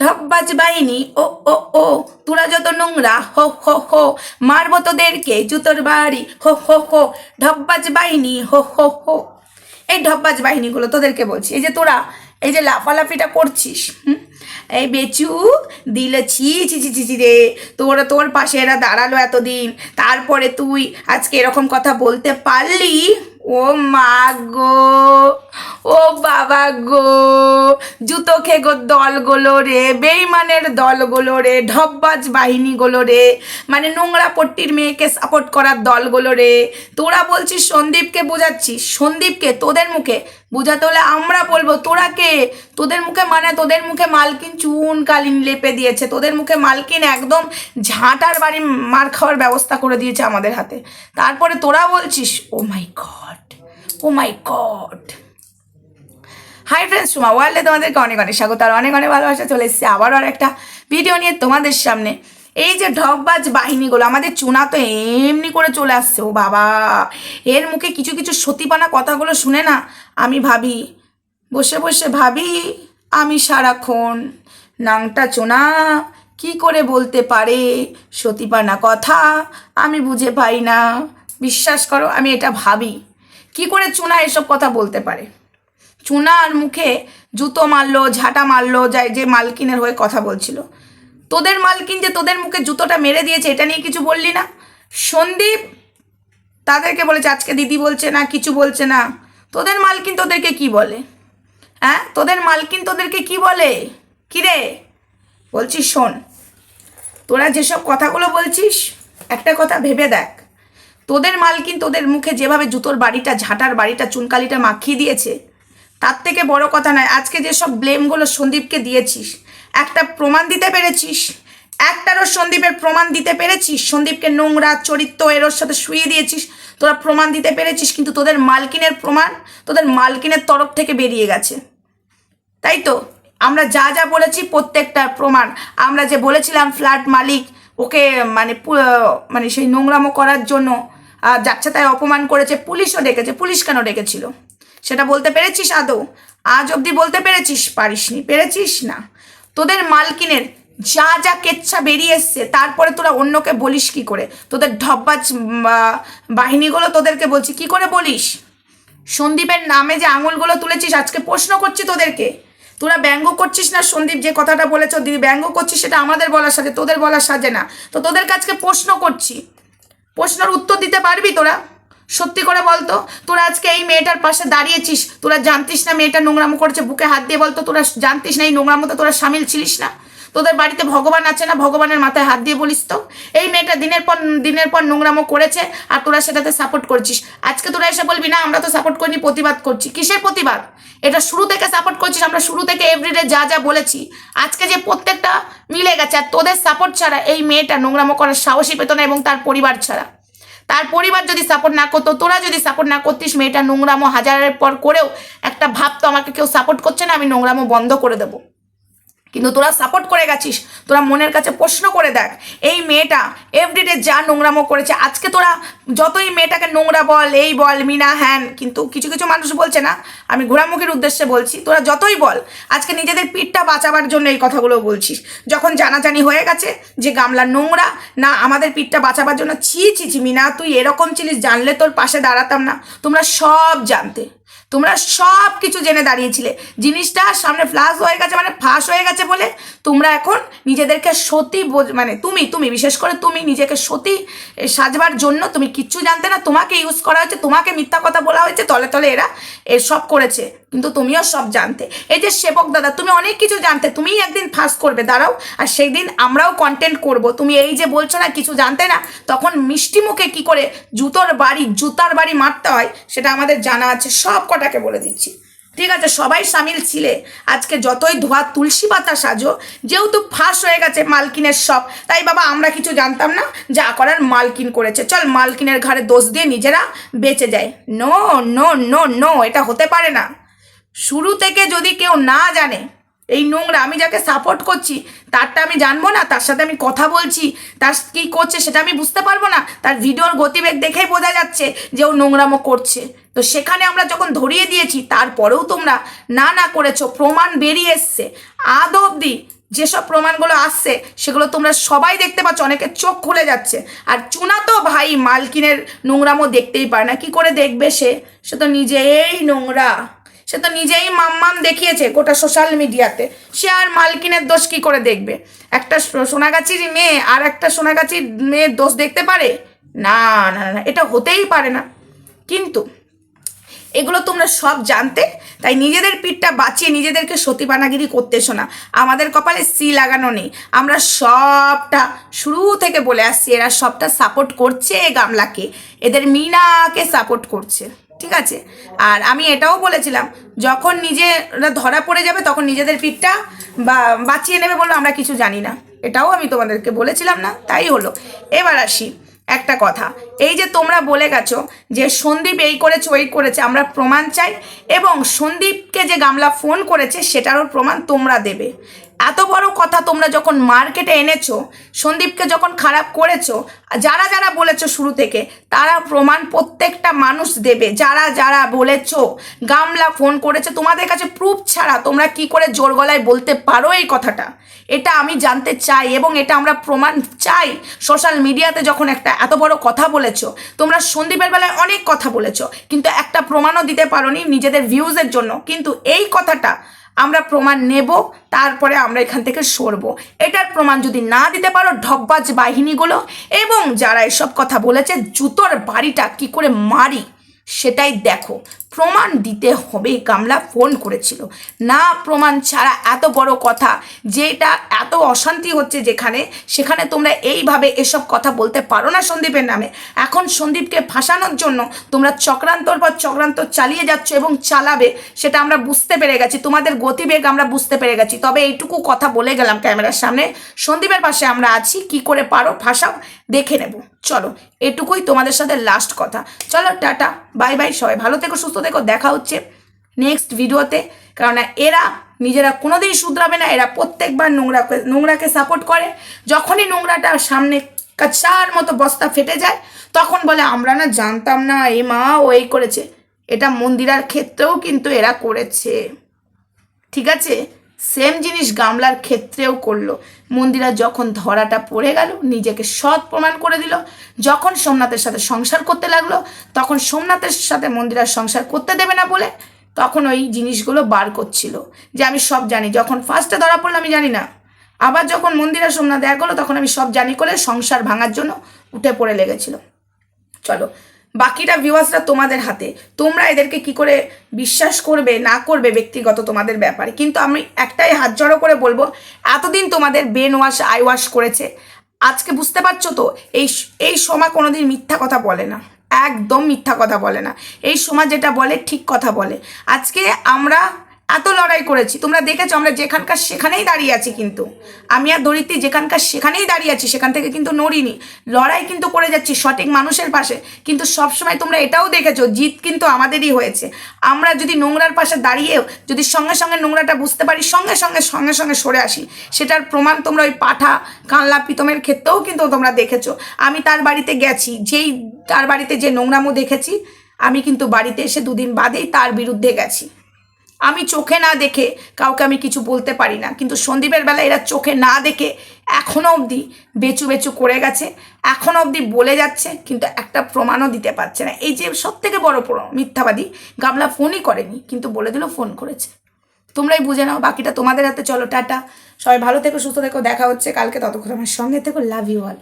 ঢব্বাজ বাহিনী, ও ও ও, তোরা যত নোংরা, হো হো হো, মারবো তোদেরকে জুতোর বাড়ি, হো হো হো ঢব্বাজ বাহিনী, হো হো হো এই ঢব্বাজ বাহিনীগুলো তোদেরকে বলছি, এই যে তোরা, এই যে লাফালাফিটা করছিস, হুম? এই বেচু, দিল ছি ছি ছি ছি রে, তোর তোর পাশে এরা দাঁড়াল এতদিন, তারপরে তুই আজকে এরকম কথা বলতে পারলি ও মা গো, ও বাবা গো, জুতো খেগো দলগুলো রে, বেইমানের দলগুলো রে ঢব্বাজ বাহিনীগুলো রে মানে নোংরা পট্টির মেয়েকে সাপোর্ট করার দলগুলো রে। তোরা বলছিস সন্দীপকে বোঝাচ্ছিস সন্দীপকে, তোদের মুখে বোঝাতে হলে আমরা বলব, তোরা কে? তোদের মুখে মানে তোদের মুখে মালকিন চুন কালিন লেপে দিয়েছে। তোদের মুখে মালকিন একদম ঝাঁটার বাড়ি মার খাওয়ার ব্যবস্থা করে দিয়েছে আমাদের হাতে। তারপরে তোরা বলছিস, ও my God, oh my God. Hi friends Suma ওয়ার্ল্ডে তোমাদেরকে অনেক অনেক স্বাগত। আর অনেক অনেক ভালোবাসা চলে এসেছে। আবারও আর একটা ভিডিও নিয়ে তোমাদের সামনে। এই যে ঢপবাজ বাহিনীগুলো, আমাদের চুনা তো এমনি করে চলে আসছে, ও বাবা। এর মুখে কিছু কিছু সতীপানা কথাগুলো শুনে না আমি ভাবি, বসে বসে ভাবি, আমি সারাক্ষণ নাংটা চোনা, কি করে বলতে পারে সতীপানা কথা আমি বুঝে পাই না। বিশ্বাস করো, আমি এটা ভাবি, কি করে চুনা এসব কথা বলতে পারে? চুনার মুখে জুতো মারলো, ঝাঁটা মারলো, যাই যে মালকিনের হয়ে কথা বলছিল। তোদের মালকিন যে তোদের মুখে জুতোটা মেরে দিয়েছে, এটা নিয়ে কিছু বললি না? সন্দীপ তাদেরকে বলেছে, আজকে দিদি বলছে না, কিছু বলছে না। তোদের মালকিন তোদেরকে কি বলে? হ্যাঁ? তোদের মালকিন তোদেরকে কি বলে? কি রে বলছিস শোন, তোরা যেসব কথাগুলো বলছিস, একটা কথা ভেবে দেখ। তোদের মালকিন তোদের মুখে যেভাবে জুতোর বাড়িটা, ঝাঁটার বাড়িটা, চুনকালিটা মাখিয়ে দিয়েছে তার থেকে বড় কথা নয়, আজকে যেসব ব্লেমগুলো সন্দীপকে দিয়েছিস, একটা প্রমাণ দিতে পেরেছিস, একটারও সন্দীপের প্রমাণ দিতে পেরেছিস, সন্দীপকে নোংরা চরিত্র এরোর সাথে শুয়ে দিয়েছিস, তোরা প্রমাণ দিতে পেরেছিস, কিন্তু তোদের মালকিনের প্রমাণ, তোদের মালকিনের তরফ থেকে বেরিয়ে গেছে। তাই তো? আমরা যা যা বলেছি, প্রত্যেকটা প্রমাণ, আমরা যে বলেছিলাম ফ্ল্যাট মালিক, ওকে মানে মানে সেই নোংরামো করার জন্য যাচ্ছে তাই অপমান করেছে, পুলিশও ডেকেছে, পুলিশ কেন ডেকেছিল? সেটা বলতে পেরেছিস, আদৌ? আজ অবধি বলতে পেরেছিস পারিসনি? পেরেছিস না? তোদের মালকিনের যা যা কেচ্ছা বেরিয়ে এসছে, তারপরে তোরা অন্যকে বলিস কি করে? তোদের ঢব্বাজ বাহিনীগুলো তোদেরকে বলছি, কি করে বলিস? সন্দীপের নামে যে আঙুলগুলো তুলেছিস, আজকে প্রশ্ন করছি তোদেরকে। তোরা ব্যঙ্গ করছিস না, সন্দীপ, যে কথাটা বলেছ, দিদি, ব্যঙ্গ করছিস, সেটা আমাদের বলার সাথে তোদের বলার সাজে না। তো তোদের কাছকে প্রশ্ন করছি। প্রশ্নের উত্তর দিতে পারবি তোরা? সত্যি করে বলতো? তোরা আজকে এই মেয়েটার পাশে দাঁড়িয়েছিস, তোরা জানতিস না মেয়েটা নোংরামো করেছে বুকে হাত দিয়ে বলতো, তোরা জানতিস না এই নোংরামোতে তোরা সামিল ছিলিস না? তোদের বাড়িতে ভগবান আছে না? ভগবানের মাথায় হাত দিয়ে বলিস তো? এই মেয়েটা দিনের পর দিনের পর নোংরামো করেছে আর তোরা সেটাতে সাপোর্ট করছিস। আজকে তোরা এসে বলবি, না, আমরা তো সাপোর্ট করিনি, প্রতিবাদ করছি। কিসের প্রতিবাদ? এটা শুরু থেকে সাপোর্ট করছিস, আমরা শুরু থেকে এভরিডে যা যা বলেছি। আজকে যে প্রত্যেকটা মিলে গেছে আর তোদের সাপোর্ট ছাড়া এই মেয়েটা নোংরামো করার সাহসী পেত না এবং তার পরিবার ছাড়া। তার পরিবার যদি সাপোর্ট না করতো, তোরা যদি সাপোর্ট না করতিস, মেয়েটা নোংরামো হাজারের পর করেও একটা ভাব তো আমাকে কেউ সাপোর্ট করছে না, আমি নোংরামো বন্ধ করে দেবো। কিন্তু তোরা সাপোর্ট করে গেছিস, তোরা মনের কাছে প্রশ্ন করে দেখ, এই মেয়েটা এভরিডে যা নোংরামো করেছে, আজকে তোরা যতই মেয়েটাকে নোংরা বল, এই বল, মিনা, হ্যান, কিন্তু কিছু কিছু মানুষ বলছে না, আমি ঘোরামুখীর উদ্দেশ্যে বলছি, তোরা যতই বল, আজকে নিজেদের পিঠটা বাঁচাবার জন্য এই কথাগুলো বলছিস, যখন জানাজানি হয়ে গেছে যে গামলা নোংরা, না আমাদের পিঠটা বাঁচাবার জন্য, ছি ছি ছি, মিনা, তুই এরকম ছিলিস জানলে তোর পাশে দাঁড়াতাম না, তোমরা সব জানতে, তোমরা সব কিছু জেনে দাঁড়িয়েছিলে, জিনিসটা সামনে ফ্লাশ হয়ে গেছে মানে ফাঁস হয়ে গেছে বলে তোমরা এখন নিজেদেরকে সতী মানে তুমি তুমি, বিশেষ করে তুমি নিজেকে সতী সাজবার জন্য তুমি কিচ্ছু জানতে না, তোমাকে ইউজ করা হয়েছে, তোমাকে মিথ্যা কথা বলা হয়েছে, তলে তলে এরা এসব করেছে, কিন্তু তুমিও সব জানতে। এই যে সেবক দাদা, তুমি অনেক কিছু জানতে, তুমিই একদিন ফাঁস করবে, দাঁড়াও, আর সেই দিন আমরাও কন্টেন্ট করব। তুমি এই যে বলছো না, কিছু জানতে না, তখন মিষ্টি মুখে কী করে জুতোর বাড়ি, জুতার বাড়ি মারতে হয়, সেটা আমাদের জানা আছে, সব কটাকে বলে দিচ্ছি। ঠিক আছে, সবাই সামিল ছিলে। আজকে যতই ধোয়া তুলসী পাতা সাজো, যেহেতু ফাঁস হয়ে গেছে মালকিনের সব, তাই বাবা আমরা কিছু জানতাম না যা করার মালকিন করেছে। চল মালকিনের ঘাড়ে দোষ দিয়ে নিজেরা বেঁচে যায়। নো নো নো নো এটা হতে পারে না। শুরু থেকে যদি কেউ না জানে, এই নোংরা, আমি যাকে সাপোর্ট করছি, তারটা আমি জানব না, তার সাথে আমি কথা বলছি, তার কি করছে সেটা আমি বুঝতে পারব না, তার ভিডিওর গতিবেগ দেখেই বোঝা যাচ্ছে যে ও নোংরামো করছে। তো সেখানে আমরা যখন ধরিয়ে দিয়েছি, তারপরেও তোমরা না না করেছ, প্রমাণ বেরিয়ে এসছে। আদ অবধি যেসব প্রমাণগুলো আসছে, সেগুলো তোমরা সবাই দেখতে পাচ্ছ, অনেকে চোখ খুলে যাচ্ছে। আর চুনা তো ভাই, মালকিনের নোংরামও দেখতেই পারে না, কি করে দেখবে সে? সে তো নিজেই নোংরা। সে তো নিজেই মাম্মাম দেখিয়েছে গোটা সোশ্যাল মিডিয়াতে। সে আর মালকিনের দোষ কি করে দেখবে? একটা সোনাগাছির মেয়ে আর একটা সোনাগাছির মেয়ের দোষ দেখতে পারে? না না না, এটা হতেই পারে না। কিন্তু এগুলো তোমরা সব জানতে, তাই নিজেদের পিঠটা বাঁচিয়ে নিজেদেরকে সতীপানাগিরি করতে এসো না আমাদের কপালে সি লাগানো নেই। আমরা সবটা শুরু থেকে বলে আসছি, এরা সবটা সাপোর্ট করছে এ গামলাকে। এদের মিনাকে সাপোর্ট করছে, ঠিক আছে? আর আমি এটাও বলেছিলাম, যখন নিজেরা ধরা পড়ে যাবে তখন নিজেদের পিঠটা বা বাঁচিয়ে নেবে বলল আমরা কিছু জানি না। এটাও আমি তোমাদেরকে বলেছিলাম না, তাই হলো। এবার আসি। একটা কথা। এই যে তোমরা বলে গেছো যে সন্দীপ এই করেছে, ওই করেছে, আমরা প্রমাণ চাই এবং সন্দীপকে যে গামলা ফোন করেছে, সেটারও প্রমাণ তোমরা দেবে। এত বড় কথা তোমরা যখন মার্কেটে এনেছো, সন্দীপকে যখন খারাপ করেছ, যারা যারা বলেছ শুরু থেকে, তারা প্রমাণ প্রত্যেকটা মানুষ দেবে। যারা যারা বলেছ, গামলা ফোন করেছে, তোমাদের কাছে প্রুফ ছাড়া তোমরা কি করে জোর গলায় বলতে পারো এই কথাটা? এটা আমি জানতে চাই এবং এটা আমরা প্রমাণ চাই। সোশ্যাল মিডিয়াতে যখন একটা এত বড় কথা বলেছ, তোমরা সন্দীপের বেলায় অনেক কথা বলেছ, কিন্তু একটা প্রমাণও দিতে পারোনি নিজেদের ভিউজের জন্য। কিন্তু এই কথাটা আমরা প্রমাণ নেব, তারপরে আমরা এখান থেকে সরব। এটার প্রমাণ যদি না দিতে পারো ঢব্বাজ বাহিনীগুলো, এবং যারা এসব কথা বলেছে, জুতোর বাড়িটা কি করে মারি? সেটাই দেখো। প্রমাণ দিতে হবে গামলা ফোন করেছিল। না প্রমাণ ছাড়া এত বড় কথা, যেটা এত অশান্তি হচ্ছে যেখানে, সেখানে তোমরা এইভাবে এসব কথা বলতে পারো না সন্দীপের নামে। এখন সন্দীপকে ফাঁসানোর জন্য তোমরা চক্রান্তর পর চক্রান্ত চালিয়ে যাচ্ছ এবং চালাবে, সেটা আমরা বুঝতে পেরে গেছি। তোমাদের গতিবেগ আমরা বুঝতে পেরে গেছি। তবে এইটুকু কথা বলে গেলাম ক্যামেরার সামনে। সন্দীপের পাশে আমরা আছি, কি করে পারো, ফাঁসাও দেখে নেব। চলো, এটুকুই তোমাদের সাথে লাস্ট কথা। চলো, টাটা বাই বাই সবাই। ভালো থেকো, সুস্থ থেকো, দেখা হচ্ছে নেক্সট ভিডিওতে কেননা এরা নিজেরা কোনোদিন শুধরাবে না, এরা প্রত্যেকবার নোংরা নোংরাকে সাপোর্ট করে। যখনই নোংরাটা সামনে কাচার মতো বস্তা ফেটে যায়, তখন বলে, আমরা না জানতাম না, এ মা ও এই করেছে। এটা মন্দিরার ক্ষেত্রেও কিন্তু এরা করেছে। ঠিক আছে? সেম জিনিস গামলার ক্ষেত্রেও করল। মন্দিরা যখন ধরাটা পড়ে গেল, নিজেকে সৎ প্রমাণ করে দিল। যখন সোমনাথের সাথে সংসার করতে লাগল, তখন সোমনাথের সাথে মন্দিরার সংসার করতে দেবে না বলে তখন ওই জিনিসগুলো বার করছিল। যে আমি সব জানি, যখন ফার্স্টে ধরা পড়ল আমি জানি না। আবার যখন মন্দিরা সোমনাথ দেখা করল তখন আমি সব জানি করে সংসার ভাঙার জন্য উঠে পড়ে লেগেছিল। চলো বাকিটা ভিউয়ার্সরা তোমাদের হাতে। তোমরা এদেরকে কি করে বিশ্বাস করবে, না করবে ব্যক্তিগত তোমাদের ব্যাপারে? কিন্তু আমি একটাই হাত জড়ো করে বলব, এতদিন তোমাদের বেন ওয়াশ আই ওয়াশ করেছে। আজকে বুঝতে পারছ তো, এই এই সময় কোনোদিন মিথ্যা কথা বলে না। একদম মিথ্যা কথা বলে না। এই সময় যেটা বলে, ঠিক কথা বলে। আজকে আমরা এত লড়াই করেছি। তোমরা দেখেছ, আমরা যেখানকার সেখানেই দাঁড়িয়ে আছি কিন্তু। আমি আর দরিদ্রী যেখানকার সেখানেই দাঁড়িয়ে আছি, সেখান থেকে কিন্তু নড়িনি। লড়াই কিন্তু করে যাচ্ছি সঠিক মানুষের পাশে। কিন্তু সবসময় তোমরা এটাও দেখেছ, জিত কিন্তু আমাদেরই হয়েছে। আমরা যদি নোংরার পাশে দাঁড়িয়েও যদি সঙ্গে সঙ্গে নোংরাটা বুঝতে পারি, সঙ্গে সঙ্গে সঙ্গে সঙ্গে সরে আসি, সেটার প্রমাণ তোমরা ওই পাঠা কানলা পিতমের ক্ষেত্রেও কিন্তু তোমরা দেখেছ। আমি তার বাড়িতে গেছি, যেই তার বাড়িতে যে নোংরামো দেখেছি, আমি কিন্তু বাড়িতে এসে দুদিন বাদেই তার বিরুদ্ধে গেছি। আমি চোখে না দেখে কাউকে আমি কিছু বলতে পারি না। কিন্তু সন্দীপের বেলা এরা চোখে না দেখে এখনও অবধি বেচু বেচু করে গেছে এখনও অবধি বলে যাচ্ছে, কিন্তু একটা প্রমাণও দিতে পারছে না। এই যে সব থেকে বড় প্র- মিথ্যাবাদী, গামলা ফোনই করেনি, কিন্তু বলে দিল ফোন করেছে। তোমরাই বুঝে নাও, বাকিটা তোমাদের হাতে। চলো, টাটা। সবাই ভালো থেকো, সুস্থ থেকো, দেখা হচ্ছে কালকে ততক্ষণ আমার সঙ্গে থেকো। Love you all